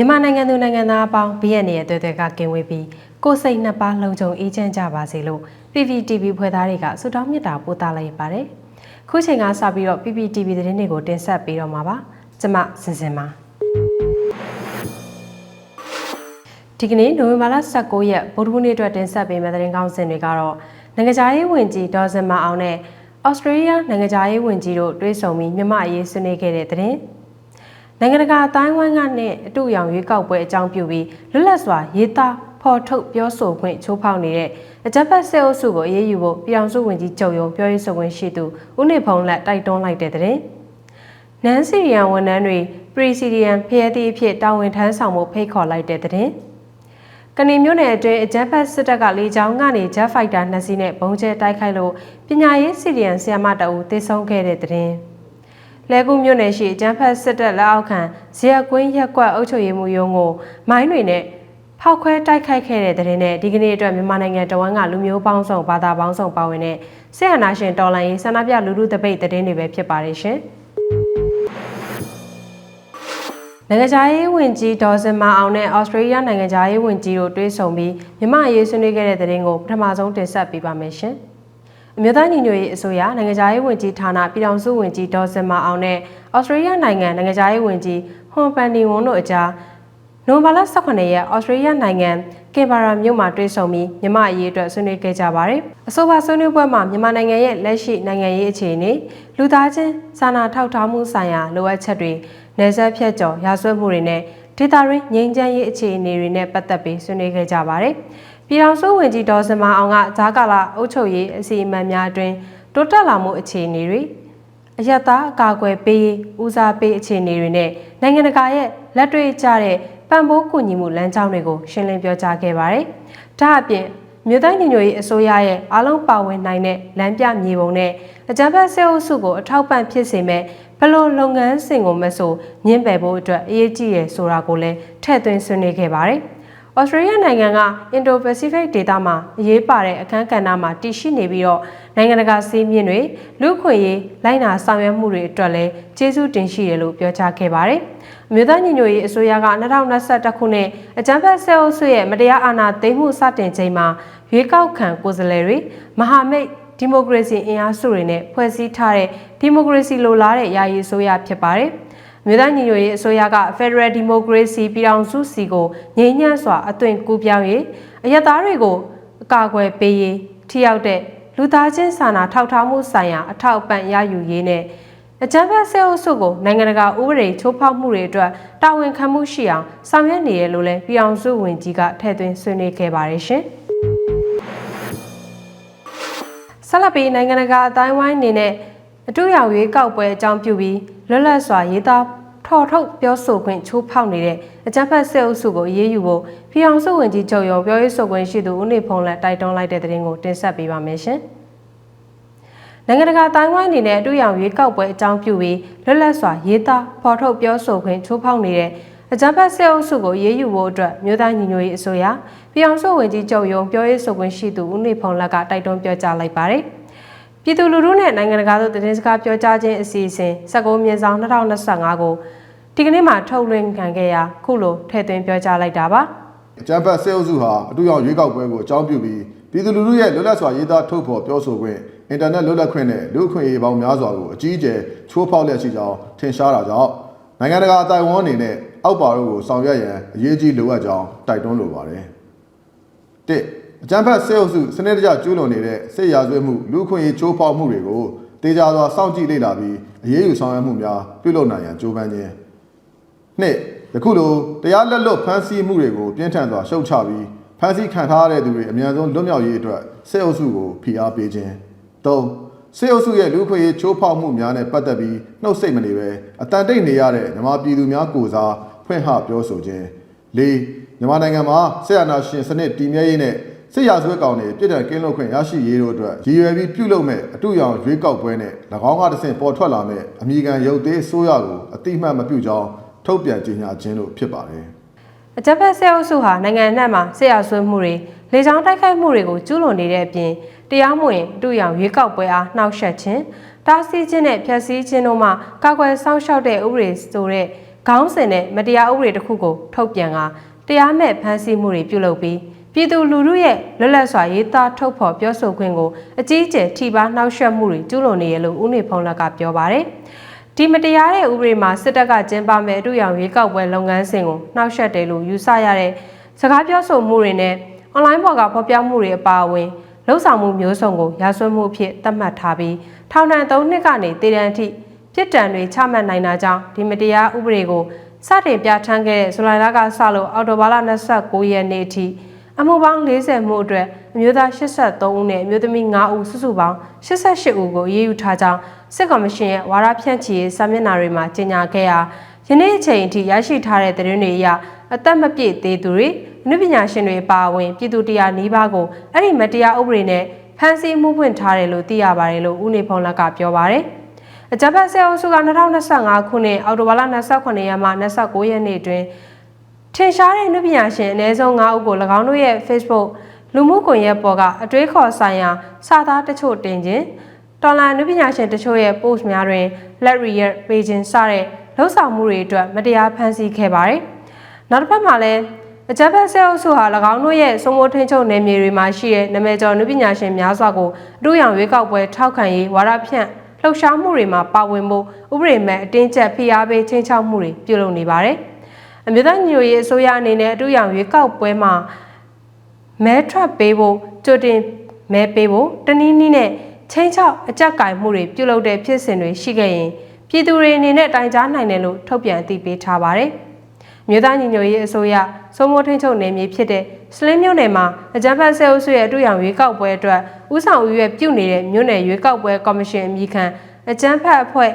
မြန်မာနိုင်ငံသူနိုင်ငံသားအပေါင်းဘေးရန်ရဲ့တွေ့တွေ့ကကင်းဝေးပြီးကိုယ်စိတ်နှစ်ပါးလုံခြုံအေးချမ်းကြပါစေလို့ PPTV ဖွဲ့သားတွေကဆုတောင်းမေတ္တာပို့သလိုက်ပါတယ်။ခုချိန်ကစပြီးတော့ PPTV သတင်းတွေကိုတင်ဆက်ပေးတော့မှာပါ။ကျွန်မစင်စင်ပါဒီကနေ့နိုဝင်ဘာလ19ရက်ဗုဒ္ဓဟူးနေ့အတွက်တင်ဆက်ပေးမယ့်သတင်းကောင်းစင်တွေကတော့နိုင်ငံခြားရေးဝန်ကြီးဒေါ်စင်မာအောင်နဲ့ဩစတြေးလျနိုင်ငံခြားရေးဝန်ကြီးတို့တွေ့ဆုံပြီးမြန်မာအရေးဆွေးနွေးခဲ့တဲ့သတင်း။ နိုင်ငံတကာအတိုင်းဝိုင်းကနဲ့အတူရောင်ရွေးကောက်ပွဲအကြောင်းပြုပြီးလွတ်လပ်စွာရေးသားဖော်ထုတ်ပြောဆိုခွင့်ချိုးဖောက်နေတဲ့အကြမ်းဖက်ဆဲအုပ်စုကိုအေးအေးယူဖို့ပြည်အောင်စုဝန်ကြီးချုပ်ရုံပြောရေးဆိုခွင့်ရှိသူဦးနေဖုံးလက်တိုက်တွန်းလိုက်တဲ့တဲ့နန်စီရီယန်ဝန်ထမ်းတွေပရီစီဒီယန်ဖျဲသည့်အဖြစ်တာဝန်ထမ်းဆောင်မှုဖိတ်ခေါ်လိုက်တဲ့တဲ့ကနေမျိုးနယ်အတွင်းအကြမ်းဖက်စစ်တပ်ကလေကြောင်းကနေဂျက်ဖိုက်တာနှစ်စီးနဲ့ဘုံကျဲတိုက်ခိုက်လို့ပညာရေးစီရီယန်ဆီယမတအူသေဆုံးခဲ့တဲ့တဲ့ လဲကူမြို့နယ်ရှိအကျန်းဖက်စစ်တပ်လက်အောက်ခံဇရက်ကွင်းရက်ကွက်အုပ်ချုပ်ရေးမှုရုံးကိုမိုင်းတွေနဲ့ဖောက်ခွဲတိုက်ခိုက်ခဲ့တဲ့တဲ့ရင်နဲ့ဒီကနေ့အတွက်မြန်မာနိုင်ငံတဝန်းကလူမျိုးပေါင်းစုံဘာသာပေါင်းစုံပါဝင်တဲ့ဆရာနာရှင်တော်လိုင်းရေးဆန္ဒပြလူလူတပိတ်တဲ့င်းတွေပဲဖြစ်ပါတယ်ရှင်။နိုင်ငံခြားရေးဝန်ကြီးဒေါ်စင်မာအောင်နဲ့ဩစတြေးလျနိုင်ငံခြားရေးဝန်ကြီးတို့တွေ့ဆုံပြီးမြန်မာအရေးဆွေးနွေးခဲ့တဲ့တဲ့င်းကိုပထမဆုံးတင်ဆက်ပေးပါမယ်ရှင်။ အမျိုးသားညီညွတ်ရေးအစိုးရနိုင်ငံခြားရေးဝန်ကြီးဌာနပြည်ထောင်စုဝန်ကြီးဒေါ်စင်မာအောင်နဲ့ဩစတြေးလျနိုင်ငံနိုင်ငံခြားရေးဝန်ကြီးဟွန်ပန်နီဝွန်တို့အကြားနိုဝင်ဘာလ18ရက်ဩစတြေးလျနိုင်ငံကင်ဘာရာမြို့မှာတွေ့ဆုံပြီးမြန်မာအရေးအတွက်ဆွေးနွေးခဲ့ကြပါတယ်။အဆိုပါဆွေးနွေးပွဲမှာမြန်မာနိုင်ငံရဲ့လက်ရှိနိုင်ငံရေးအခြေအနေလူသားချင်းစာနာထောက်ထားမှုဆိုင်ရာလိုအပ်ချက်တွေနယ်စပ်ဖြတ်ကျော်ရာဇဝတ်မှုတွေနဲ့ဒေသရင်းငြိမ်းချမ်းရေးအခြေအနေတွေနဲ့ပတ်သက်ပြီးဆွေးနွေးခဲ့ကြပါတယ်။ ပြည်ထောင်စုဝန်ကြီးဒေါ်စမအောင်ကဂျာကာလာအုပ်ချုပ်ရေးအစီအမံများအတွင်တိုးတက်လာမှုအခြေအနေတွေအယက်သားအကာအကွယ်ပေးဦးစားပေးအခြေအနေတွေနဲ့နိုင်ငံတကာရဲ့လက်တွေ့ကျတဲ့ပံ့ပိုးကူညီမှုလမ်းကြောင်းတွေကိုရှင်းလင်းပြောကြားခဲ့ပါတယ်။ဒါအပြင်မြို့တိုင်းညီညွတ်ရေးအစိုးရရဲ့အားလုံးပါဝင်နိုင်တဲ့လမ်းပြမြေပုံနဲ့အကြမ်းဖက်ဆဲအုပ်စုကိုအထောက်ပံ့ဖြစ်စေမဲ့ဘလို့လုပ်ငန်းစဉ်ကိုမဆိုညှင်းပယ်ဖို့အတွက်အရေးကြီးရယ်ဆိုတာကိုလည်းထည့်သွင်းဆွေးနွေးခဲ့ပါတယ်။ ဩစတြေးလျနိုင်ငံက Indo-Pacific ဒေသမှာအရေးပါတဲ့အခန်းကဏ္ဍမှာတည်ရှိနေပြီးတော့နိုင်ငံတကာစည်းမျဉ်းတွေလူ့ခွင့်ရေးလိုက်နာဆောင်ရွက်မှုတွေအတွက်လည်းကျေးဇူးတင်ရှိတယ်လို့ပြောကြားခဲ့ပါတယ်။အမျိုးသားညီညွတ်ရေးအစိုးရက2021ခုနှစ်အကြံဖက်ဆဲအုပ်စုရဲ့မတရားအာဏာသိမ်းမှုစတင်ချိန်မှာရွေးကောက်ခံကိုယ်စားလှယ်တွေမဟာမိတ်ဒီမိုကရေစီအင်အားစုတွေနဲ့ဖွဲ့စည်းထားတဲ့ဒီမိုကရေစီလိုလားတဲ့ယာယီအစိုးရဖြစ်ပါတယ်။ မြို့သားညီညွတ်ရေးအစိုးရက Federal Democracy ပြည်ထောင်စုစီကိုငြိမ်းချမ်းစွာအသွင်ကူးပြောင်းရေးအယက်သားတွေကိုအကာအကွယ်ပေးရေးထိရောက်တဲ့လူသားချင်းစာနာထောက်ထားမှုဆိုင်ရာအထောက်အပံ့ရယူရေးနဲ့အကြမ်းဖက်ဆဲအုပ်စုကိုနိုင်ငံတကာဥပဒေချိုးဖောက်မှုတွေအတွက်တာဝန်ခံမှုရှိအောင်ဆောင်ရွက်နေရလို့လည်းပြည်အောင်စုဝင်ကြီးကထည့်သွင်းဆွေးနွေးခဲ့ပါတယ်ရှင်။ဆက်လက်ပြီးနိုင်ငံတကာအတိုင်းဝိုင်းအနေနဲ့ အတူရောင်ရွေးကောက်ပွဲအကြောင်းပြုပြီးလွတ်လပ်စွာရေးသားထော်ထုတ်ပြောဆိုခွင့်ချိုးဖောက်နေတဲ့အကြမ်းဖက်စစ်အုပ်စုကိုအေးအေးယူဖို့ပြည်အောင်စုဝင်ကြီးချုပ်ရုံပြောရေးဆိုခွင့်ရှိသူဦးနေဖုံးလက်တိုက်တွန်းလိုက်တဲ့သတင်းကိုတင်ဆက်ပေးပါမယ်ရှင်။နိုင်ငံတကာတိုင်းဝိုင်းအနေနဲ့အတူရောင်ရွေးကောက်ပွဲအကြောင်းပြုပြီးလွတ်လပ်စွာရေးသားဖော်ထုတ်ပြောဆိုခွင့်ချိုးဖောက်နေတဲ့အကြမ်းဖက်စစ်အုပ်စုကိုရေးယူဖို့အတွက်မြို့သားညီညွတ်ရေးအစိုးရပြည်အောင်စုဝင်ကြီးချုပ်ရုံပြောရေးဆိုခွင့်ရှိသူဦးနေဖုံးလက်ကတိုက်တွန်းပြောကြားလိုက်ပါတယ်။ ပြည်သူလူထုနဲ့နိုင်ငံတကာသို့သတင်းစကားပြောကြားခြင်းအစီအစဉ်19မြင်းဆောင်2025ကိုဒီကနေ့မှထုတ်လွှင့်ခံခဲ့ရာခုလိုထည့်သွင်းပြောကြားလိုက်တာပါအကြံဖတ်စေအုပ်စုဟာအတူရောက်ရွေးကောက်ပွဲကိုအကြောင်းပြုပြီးပြည်သူလူထုရဲ့လွတ်လပ်စွာရေးသားထုတ်ဖော်ပြောဆိုခွင့်အင်တာနက်လွတ်လပ်ခွင့်နဲ့လူ့အခွင့်အရေးပေါင်းများစွာကိုအကြီးအကျယ်ချိုးဖောက်လက်ရှိကြောင်းထင်ရှားတာကြောင့်နိုင်ငံတကာအတိုင်းအဝန်အနေနဲ့အောက်ပါတို့ကိုဆောင်ရွက်ရန်အရေးကြီးလိုအပ်ကြောင်းတိုက်တွန်းလိုပါတယ်။၁ အကြမ်းဖက်ဆဲအုပ်စုစနစ်တကျကျူးလွန်နေတဲ့စစ်ရာဇဝတ်မှုလူခွင့်ရေးချိုးဖောက်မှုတွေကိုတေချာစွာစောင့်ကြည့်လေ့လာပြီးအရေးယူဆောင်ရွက်မှုများပြုလုပ်နိုင်ရန်ကြိုးပမ်းခြင်းနှစ်ယခုလိုတရားလက်လွတ်ဖမ်းဆီးမှုတွေကိုပြင်းထန်စွာရှုတ်ချပြီးဖမ်းဆီးခံထားရတဲ့သူတွေအများဆုံးလွတ်မြောက်ရေးအတွက်စစ်အုပ်စုကိုဖိအားပေးခြင်း၃စစ်အုပ်စုရဲ့လူခွင့်ရေးချိုးဖောက်မှုများနဲ့ပတ်သက်ပြီးနှုတ်ဆက်မနေပဲအတန်တိတ်နေရတဲ့မြန်မာပြည်သူများကိုစားဖွင့်ဟပြောဆိုခြင်း၄မြန်မာနိုင်ငံမှာဆက်အာဏာရှင်စနစ်တည်မြဲရေးနဲ့ စစ်ရာဇဝတ်ကောင်တွေပြည်ထောင်ကင်းလွတ်ခွင့်ရရှိရေးတို့အတွက်ရည်ရွယ်ပြီးပြုလုပ်မဲ့အတူရောင်ရွေးကောက်ပွဲနဲ့၎င်းကတဆင့်ပေါ်ထွက်လာမဲ့အမိခံရုပ်သေးဆိုးရကိုအတိမတ်မပြုကြောင်းထုတ်ပြန်ကြေညာခြင်းတို့ဖြစ်ပါတယ်။အကြမ်းဖက်ဆဲအုပ်စုဟာနိုင်ငံအနှံ့မှာဆရာဆွေးမှုတွေလေကြောင်းတိုက်ခိုက်မှုတွေကိုကျူးလွန်နေတဲ့အပြင်တရားမဝင်အတူရောင်ရွေးကောက်ပွဲအားနှောက်ယှက်ခြင်းတားဆီးခြင်းနဲ့ဖျက်ဆီးခြင်းတို့မှကာကွယ်စောင့်ရှောက်တဲ့ဥပဒေဆိုတဲ့ခေါင်းစဉ်နဲ့မတရားဥပဒေတစ်ခုကိုထုတ်ပြန်ကတရားမဲ့ဖမ်းဆီးမှုတွေပြုလုပ်ပြီး ပြည်သူလူထုရဲ့လွတ်လပ်စွာရေးသားထုတ်ဖော်ပြောဆိုခွင့်ကိုအကြီးအကျယ်ထိပါနှောက်ယှက်မှုတွေကျူးလွန်နေရလို့ဦးနေဖုံးလက်ကပြောပါတယ်။ဒီမတရားတဲ့ဥပဒေမှာစစ်တပ်ကကျင်းပမဲ့အတူရောင်ရွေးကောက်ပွဲလုပ်ငန်းစဉ်ကိုနှောက်ယှက်တယ်လို့ယူဆရတဲ့စကားပြောဆိုမှုတွေနဲ့အွန်လိုင်းပေါ်ကဖော်ပြမှုတွေအပါအဝင်လှုပ်ဆောင်မှုမျိုးစုံကိုရာဆွဲမှုအဖြစ်သတ်မှတ်ထားပြီးထောင်ဒဏ်၃နှစ်ကနေတည်တံအထိပြစ်ဒဏ်တွေချမှတ်နိုင်တာကြောင့်ဒီမတရားဥပဒေကိုစတင်ပြဋ္ဌာန်းခဲ့တဲ့ဇူလိုင်လကစလို့အော်တိုဘာလ29ရက်နေ့အထိ အမှုပေါင်း40မှုအတွက်အမျိုးသား83ဦးနဲ့အမျိုးသမီး9ဦးစုစုပေါင်း88ဦးကိုရေးယူထားကြောင်းစစ်ကော်မရှင်ရဲ့ဝါရဖြန့်ချီရေးစာမျက်နှာတွေမှာကြေညာခဲ့ရာယနေ့အချိန်အထိရရှိထားတဲ့သတင်းတွေအရအသက်မပြည့်သေးသူတွေအနုပညာရှင်တွေပါဝင်ပြည်သူတရားနီးပါးကိုအဲ့ဒီမတရားဥပဒေနဲ့ဖမ်းဆီးမှုဖွင့်ထားတယ်လို့သိရပါတယ်လို့ဦးနေဖုံးလက်ကပြောပါတယ်။အကြမ်းဖက်ဆဲအုပ်စုက2025ခုနှစ်အောက်တိုဘာလ29ရက်မှ29ရက်နေ့တွင် ထင်ရှားတဲ့နုပညာရှင်အနည်းဆုံး9ဦးကို၎င်းတို့ရဲ့ Facebook လူမှုကွန်ရက်ပေါ်ကအတွေးခေါ်ဆိုင်ရာစာသားတချို့တင်ခြင်းတော်လန်နုပညာရှင်တချို့ရဲ့ post များတွင် let react ပေးခြင်းစတဲ့လှုပ်ဆောင်မှုတွေအတွက်မတရားဖန်ဆီးခဲ့ပါတယ်။နောက်တစ်ဖက်မှာလည်းအကြမ်းဖက်ဆဲအုပ်စုဟာ၎င်းတို့ရဲ့စုံမိုးထိန်ချုပ်နယ်မြေတွေမှာရှိတဲ့နာမည်ကျော်နုပညာရှင်များစွာကိုအတူရောင်ရွေးကောက်ပွဲထောက်ခံရေးဝါဒဖြန့်လှုပ်ရှားမှုတွေမှာပါဝင်ဖို့ဥပဒေမဲ့အတင်းကျပ်ဖိအားပေးချင်းချောက်မှုတွေပြုလုပ်နေပါတယ်။ အမျိုးသားညီညွတ်ရေးအစိုးရအနေနဲ့အတူရောင်ရွေးကောက်ပွဲမှာမဲထွက်ပေးဖို့ကြိုတင်မဲပေးဖို့တနည်းနည်းနဲ့ချင်းချောက်အကြက်ကင်မှုတွေပြုလုပ်တဲ့ဖြစ်စဉ်တွေရှိခဲ့ရင်ပြည်သူတွေအနေနဲ့တိုင်ကြားနိုင်တယ်လို့ထုတ်ပြန်အသိပေးထားပါတယ်။မြို့သားညီညွတ်ရေးအစိုးရစိုးမိုးထင်းချုပ်နယ်မြေဖြစ်တဲ့စလင်းမြို့နယ်မှာအကြမ်းဖက်ဆဲအုပ်စုရဲ့အတူရောင်ရွေးကောက်ပွဲအတွက်ဥဆောင်ရွေးပြုနေတဲ့မြို့နယ်ရွေးကောက်ပွဲကော်မရှင်အမည်ခံအကြမ်းဖက်အဖွဲ့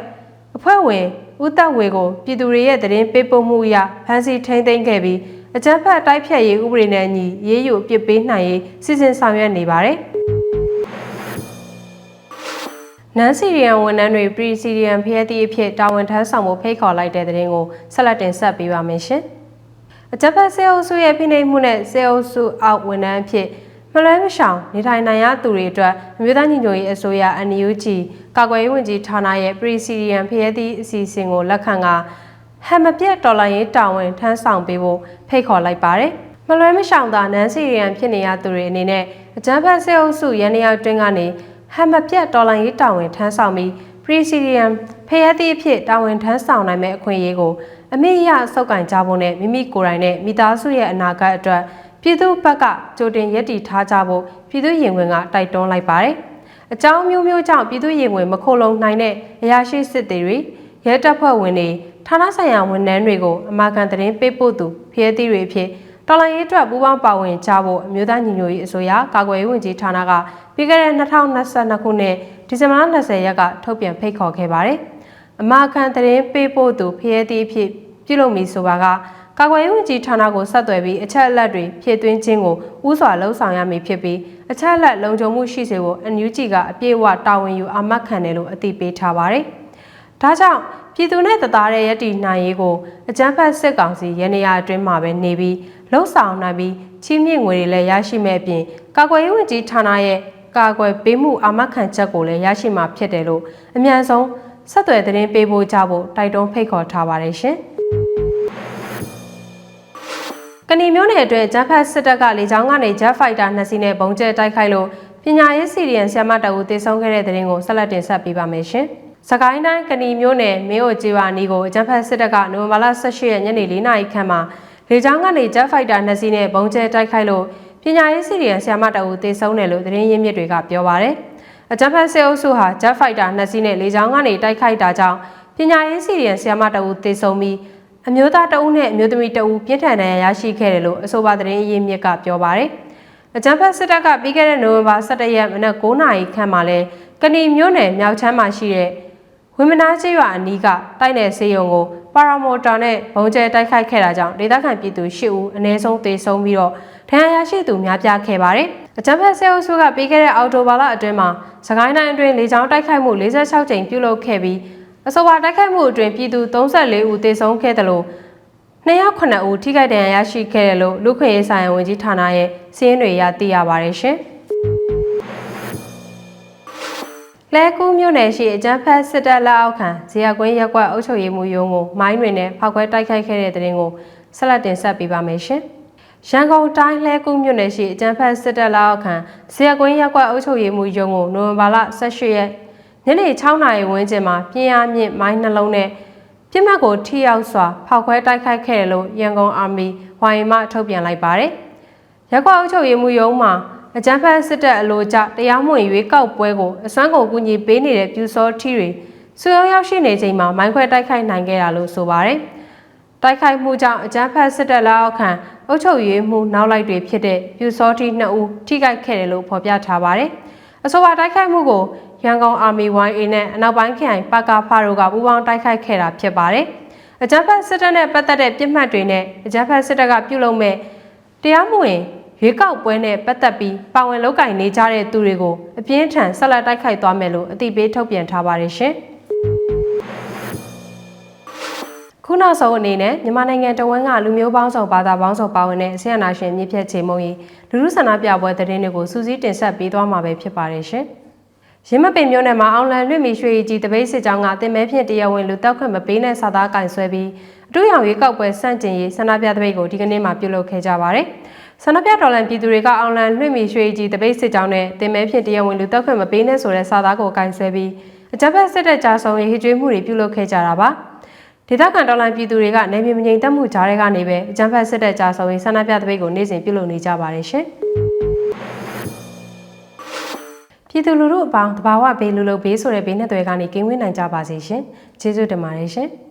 အဖွဲ့ဝင် ဦးသက်ဝေကိုပြည်သူတွေရဲ့တရင်ပေးပို့မှုအရဖမ်းဆီးထိန်းသိမ်းခဲ့ပြီးအကြမ်းဖက်တိုက်ဖြတ်ရေးဥပဒေနဲ့အညီရေးယူအပြစ်ပေးနိုင်ရေးစီစဉ်ဆောင်ရွက်နေပါတယ်။နန်စီရီယန်ဝန်ထမ်းတွေပရီစီရီယန်ဖျက်သည့်အဖြစ်တာဝန်ထမ်းဆောင်ဖို့ဖိတ်ခေါ်လိုက်တဲ့တဲ့ရင်ကိုဆက်လက်တင်ဆက်ပေးပါမယ်ရှင်။အကြမ်းဖက်ဆဲအုပ်စုရဲ့ဖိနှိပ်မှုနဲ့ဆဲအုပ်စုအောက်ဝန်ထမ်းအဖြစ် မလွဲမရှောင်နေထိုင်နိုင်ရသူတွေအတွက်အမျိုးသားညီညွတ်ရေးအစိုးရ NUG ကာကွယ်ရေးဝန်ကြီးဌာနရဲ့ Pre-Syrian ဖျက်သည့်အစီအစဉ်ကိုလက်ခံကဟမ်မပြတ်တော်လိုင်းရေးတာဝန်ထမ်းဆောင်ပေးဖို့ဖိတ်ခေါ်လိုက်ပါတယ်။မလွဲမရှောင်သာနန်းစီရီယန်ဖြစ်နေရသူတွေအနေနဲ့အကြမ်းဖက်ဆဲအုပ်စုရန်နေရာတွင်းကနေဟမ်မပြတ်တော်လိုင်းရေးတာဝန်ထမ်းဆောင်ပြီး Pre-Syrian ဖျက်သည့်အဖြစ်တာဝန်ထမ်းဆောင်နိုင်မဲ့အခွင့်အရေးကိုအမိအယစောက်ကင်ကြဖို့နဲ့မိမိကိုယ်တိုင်နဲ့မိသားစုရဲ့အနာဂတ်အတွက် ပြည်သူဘက်ကကြိုတင်ရည်တည်ထားကြဖို့ပြည်သူရင်ဝင်ကတိုက်တွန်းလိုက်ပါတယ်။အကြောင်းမျိုးမျိုးကြောင့်ပြည်သူရင်ဝင်မခိုလုံနိုင်တဲ့အရာရှိစစ်သည်တွေရဲတပ်ဖွဲ့ဝင်တွေဌာနဆိုင်ရာဝန်ထမ်းတွေကိုအမာခံသတင်းပေးပို့သူဖျဲသီးတွေအဖြစ်တော်လိုင်းရေးအတွက်ပူးပေါင်းပါဝင်ကြဖို့အမျိုးသားညီညွတ်ရေးအစိုးရကာကွယ်ရေးဝန်ကြီးဌာနကပြီးခဲ့တဲ့2022ခုနှစ်ဒီဇင်ဘာလ20ရက်ကထုတ်ပြန်ဖိတ်ခေါ်ခဲ့ပါတယ်။အမာခံသတင်းပေးပို့သူဖျဲသီးအဖြစ်ပြုလုပ်မည်ဆိုပါက ကာကွယ်ရေးဝန်ကြီးဌာနကိုဆက်သွယ်ပြီးအချက်အလက်တွေဖြည့်သွင်းခြင်းကိုဥစွာလှုံ့ဆော်ရမည်ဖြစ်ပြီးအချက်အလက်လုံခြုံမှုရှိစေဖို့ NUG ကအပြည့်အဝတာဝန်ယူအာမခံတယ်လို့အသိပေးထားပါတယ်။ဒါကြောင့်ပြည်သူနဲ့တသားတဲ့ရည်တည်နိုင်ရေးကိုအကြမ်းဖက်စစ်ကောင်စီရန်နေရာအတွင်းမှာပဲနေပြီးလှုံ့ဆော်နိုင်ပြီးချီးမြှင့်ငွေတွေလည်းရရှိမဲ့အပြင်ကာကွယ်ရေးဝန်ကြီးဌာနရဲ့ကာကွယ်ပေးမှုအာမခံချက်ကိုလည်းရရှိမှာဖြစ်တယ်လို့အမြန်ဆုံးဆက်သွယ်သတင်းပေးဖို့ကြဖို့တိုက်တွန်းဖိတ်ခေါ်ထားပါတယ်ရှင်။ ကဏီမျိုးနယ်အတွင်းဂျက်ဖက်စစ်တပ်ကလေကြောင်းကနေဂျက်ဖိုက်တာနှစ်စီးနဲ့ဘုံကျဲတိုက်ခိုက်လို့ပညာရေးစီရီယန်ဆရာမတအူတေဆုံးခဲ့တဲ့တဲ့ရင်ကိုဆက်လက်တင်ဆက်ပေးပါမယ်ရှင်။စကိုင်းတိုင်းကဏီမျိုးနယ်မင်းအိုကျေးဝါနီကိုဂျက်ဖက်စစ်တပ်ကနိုဝင်ဘာလ18ရက်ညနေ4နာရီခန့်မှာလေကြောင်းကနေဂျက်ဖိုက်တာနှစ်စီးနဲ့ဘုံကျဲတိုက်ခိုက်လို့ပညာရေးစီရီယန်ဆရာမတအူတေဆုံးတယ်လို့သတင်းရင်းမြစ်တွေကပြောပါရယ်။အဂျက်ဖက်စစ်အုပ်စုဟာဂျက်ဖိုက်တာနှစ်စီးနဲ့လေကြောင်းကနေတိုက်ခိုက်တာကြောင့်ပညာရေးစီရီယန်ဆရာမတအူတေဆုံးပြီး အမျိုးသားတအုပ်နဲ့အမျိုးသမီးတအုပ်ပြင်းထန်ဒဏ်ရာရရှိခဲ့တယ်လို့အဆိုပါသတင်းအရင်းမြစ်ကပြောပါရယ်။အကြံဖက်စစ်တပ်ကပြီးခဲ့တဲ့နိုဝင်ဘာ17ရက်မနက်9နာရီခန့်မှာလဲကဏီမြို့နယ်မြောက်ချမ်းမှာရှိတဲ့ဝင်းမနာကျေးရွာအနီးကတိုက်နယ်စေယုံကိုပါရာမိုတာနဲ့ဘုံကျဲတိုက်ခိုက်ခဲ့တာကြောင့်ဒေသခံပြည်သူ၈ဦးအနည်းဆုံးသေဆုံးပြီးတော့ဒဏ်ရာရရှိသူများပြားခဲ့ပါတယ်။အကြံဖက်ဆဲအုပ်စုကပြီးခဲ့တဲ့အောက်တိုဘာလအတွင်းမှာစကိုင်းတိုင်းအတွင်းလေကြောင်းတိုက်ခိုက်မှု46ကြိမ်ပြုလုပ်ခဲ့ပြီး အဆိုပါတိုက်ခိုက်မှုအတွင်းပြည်သူ34ဦးသေဆုံးခဲ့တယ်လို့209ဦးထိခိုက်ဒဏ်ရာရရှိခဲ့တယ်လို့လူခွင့်ရေးဆိုင်ရာဝန်ကြီးဌာနရဲ့စီးရင်တွေရသိရပါတယ်ရှင်။လဲကူးမြို့နယ်ရှိအကြမ်းဖက်စစ်တပ်လက်အောက်ခံဇေယျကွင်းရက်ကွက်အုပ်ချုပ်ရေးမှူးရုံးကိုမိုင်းတွေနဲ့ဖောက်ခွဲတိုက်ခိုက်ခဲ့တဲ့တဲ့ရင်ကိုဆက်လက်တင်ဆက်ပေးပါမယ်ရှင်။ရန်ကုန်တိုင်းလဲကူးမြို့နယ်ရှိအကြမ်းဖက်စစ်တပ်လက်အောက်ခံဇေယျကွင်းရက်ကွက်အုပ်ချုပ်ရေးမှူးရုံးကိုနိုဝင်ဘာလ18ရက် ညနေ6နာရီဝန်းကျင်မှာပြင်းအားမြင့်မိုင်းနှလုံးနဲ့ပြစ်မှတ်ကိုထိရောက်စွာဖောက်ခွဲတိုက်ခိုက်ခဲ့တယ်လို့ရန်ကုန်အာမီဝိုင်မထုတ်ပြန်လိုက်ပါတယ်။ရက်ကွက်အုပ်ချုပ်ရေးမှူးရုံးမှာအကြမ်းဖက်စစ်တပ်အလို့ကြတရားမဝင်ရွေးကောက်ပွဲကိုအစွမ်းကုန်ကူညီပေးနေတဲ့ပြူစောထီတွေစုံရောက်ရှိနေချိန်မှာမိုင်းခွဲတိုက်ခိုက်နိုင်ခဲ့တာလို့ဆိုပါတယ်။တိုက်ခိုက်မှုကြောင့်အကြမ်းဖက်စစ်တပ်လက်အောက်ခံအုပ်ချုပ်ရေးမှုနောက်လိုက်တွေဖြစ်တဲ့ပြူစောထီနှစ်ဦးထိခိုက်ခဲ့တယ်လို့ဖော်ပြထားပါတယ်။အဆိုပါတိုက်ခိုက်မှုကို ရန်ကုန်အာမီ 1A နဲ့အနောက်ပိုင်းခရိုင်ပကာဖာတို့ကပူးပေါင်းတိုက်ခိုက်ခဲ့တာဖြစ်ပါတယ်။အကြမ်းဖက်စစ်တပ်နဲ့ပတ်သက်တဲ့ပြစ်မှတ်တွေနဲ့အကြမ်းဖက်စစ်တပ်ကပြုလုပ်မဲ့တရားမဝင်ရွေးကောက်ပွဲနဲ့ပတ်သက်ပြီးပါဝင်လုပ်ကင်နေကြတဲ့သူတွေကိုအပြင်းထန်ဆက်လက်တိုက်ခိုက်သွားမယ်လို့အသိပေးထုတ်ပြန်ထားပါတယ်ရှင်။ခုနောက်ဆုံးအနေနဲ့မြန်မာနိုင်ငံတဝန်းကလူမျိုးပေါင်းစုံဘာသာပေါင်းစုံပါဝင်တဲ့ဆရာနာရှင်မြစ်ဖြတ်ချေမုံကြီးလူလူဆန္ဒပြပွဲသတင်းတွေကိုစူးစီးတင်ဆက်ပေးသွားမှာပဲဖြစ်ပါတယ်ရှင်။ ရင်းမပင်မျိုးနယ်မှာအောင်လန်လွင့်မီရွှေရီကြီးတပိတ်စစ်ကြောင်းကတင်မဲဖြင့်တရားဝင်လူတောက်ခွင့်မပေးတဲ့စာသားကင်ဆွဲပြီးအတူရောင်ရွေးကောက်ပွဲစန့်ကျင်ရေးဆန္ဒပြတပိတ်ကိုဒီကနေ့မှပြုလုပ်ခဲ့ကြပါတယ်။ဆန္ဒပြတော်လှန်ပြည်သူတွေကအောင်လန်လွင့်မီရွှေရီကြီးတပိတ်စစ်ကြောင်းနဲ့တင်မဲဖြင့်တရားဝင်လူတောက်ခွင့်မပေးတဲ့ဆိုတဲ့စာသားကိုကင်ဆွဲပြီးအကြမ်းဖက်စစ်တပ်ကြားဆုံးရေးဟစ်ကြွေးမှုတွေပြုလုပ်ခဲ့ကြတာပါ။ဒေသခံတော်လှန်ပြည်သူတွေကနေပြည်မငြိမ်သက်မှုကြားတွေကနေပဲအကြမ်းဖက်စစ်တပ်ကြားဆုံးရေးဆန္ဒပြတပိတ်ကိုနေ့စဉ်ပြုလုပ်နေကြပါတယ်ရှင်။ ပြည်သူလူထုအပေါင်းတဘာဝဘေးလူလူဘေးဆိုတဲ့ဘေးနဲ့တွေကနေကင်းဝေးနိုင်ကြပါစေရှင်။ကျေးဇူးတင်ပါတယ်ရှင်။